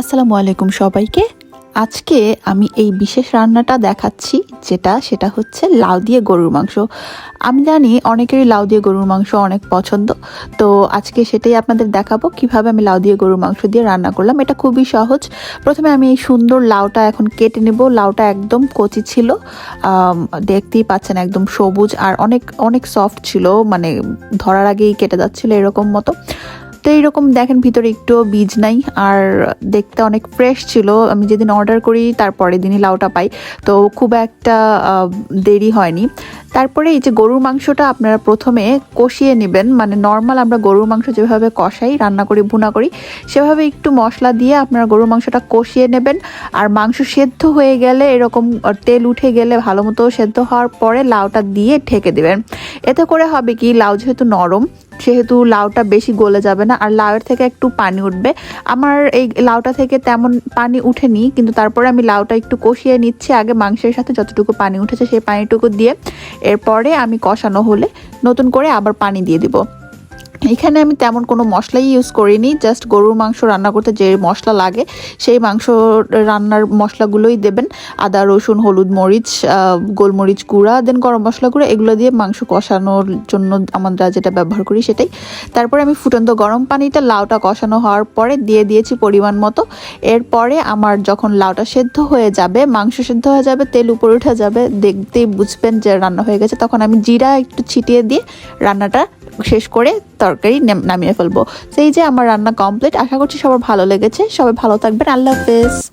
আসসালামু আলাইকুম সবাইকে। আজকে আমি এই বিশেষ রান্নাটা দেখাচ্ছি, যেটা সেটা হচ্ছে লাউ দিয়ে গরুর মাংস। আমি জানি অনেকেরই লাউ দিয়ে গরুর মাংস অনেক পছন্দ, তো আজকে সেটাই আপনাদের দেখাবো, কীভাবে আমি লাউ দিয়ে গরুর মাংস দিয়ে রান্না করলাম। এটা খুবই সহজ। প্রথমে আমি এই সুন্দর লাউটা এখন কেটে নেব। লাউটা একদম কচি ছিল দেখতেই পাচ্ছেন একদম সবুজ আর অনেক অনেক সফট ছিল মানে ধরার আগেই কেটে যাচ্ছিল এরকম মতো। তো এইরকম দেখেন ভিতরে একটুও বীজ নাই, আর দেখতে অনেক ফ্রেশ ছিল। আমি যেদিন অর্ডার করি তারপরের দিনই লাউটা পাই। তো খুব একটা দেরি হয়নি। তারপরে এই যে গরুর মাংসটা আপনারা প্রথমে কষিয়ে নেবেন। মানে নর্মাল আমরা গরুর মাংস যেভাবে কষাই, রান্না করি, ভুনা করি, সেভাবে একটু মশলা দিয়ে আপনারা গরুর মাংসটা কষিয়ে নেবেন। আর মাংস সেদ্ধ হয়ে গেলে এরকম তেল উঠে গেলে ভালো মতো সেদ্ধ হওয়ার পরে লাউটা দিয়ে ঢেকে দেবেন। এতে করে হবে কি, লাউ যেহেতু নরম সেহেতু লাউটা বেশি গলে যাবে না, আর লাউয়ের থেকে একটু পানি উঠবে। আমার এই লাউটা থেকে তেমন পানি উঠেনি, কিন্তু তারপরে আমি লাউটা একটু কষিয়ে নিচ্ছি আগে মাংসের সাথে যতটুকু পানি উঠেছে সেই পানিটুকু দিয়ে। এরপরে আমি কষানো হলে নতুন করে আবার পানি দিয়ে দিব। এখানে আমি তেমন কোনো মশলাই ইউজ করিনি জাস্ট গরুর মাংস রান্না করতে যে মশলা লাগে, সেই মাংস রান্নার মশলাগুলোই দেবেন। আদা, রসুন, হলুদ মরিচ গোলমরিচ গুঁড়া দেন গরম মশলা গুঁড়া, এগুলো দিয়ে মাংস কষানোর জন্য আমরা যেটা ব্যবহার করি সেটাই। তারপরে আমি ফুটন্ত গরম পানিটা লাউটা কষানো হওয়ার পরে দিয়ে দিয়েছি পরিমাণ মতো। এরপরে আমার যখন লাউটা সেদ্ধ হয়ে যাবে, মাংস সেদ্ধ হয়ে যাবে, তেল উপরে উঠে যাবে, দেখতেই বুঝবেন যে রান্না হয়ে গেছে, তখন আমি জিরা একটু ছিটিয়ে দিয়ে রান্নাটা শেষ করে তরকারি নাম- নামিয়ে ফেলব। সেই যে আমার রান্না কমপ্লিট আশা করছি সবার ভালো লেগেছে। সবাই ভালো থাকবেন। আল্লাহ হাফেজ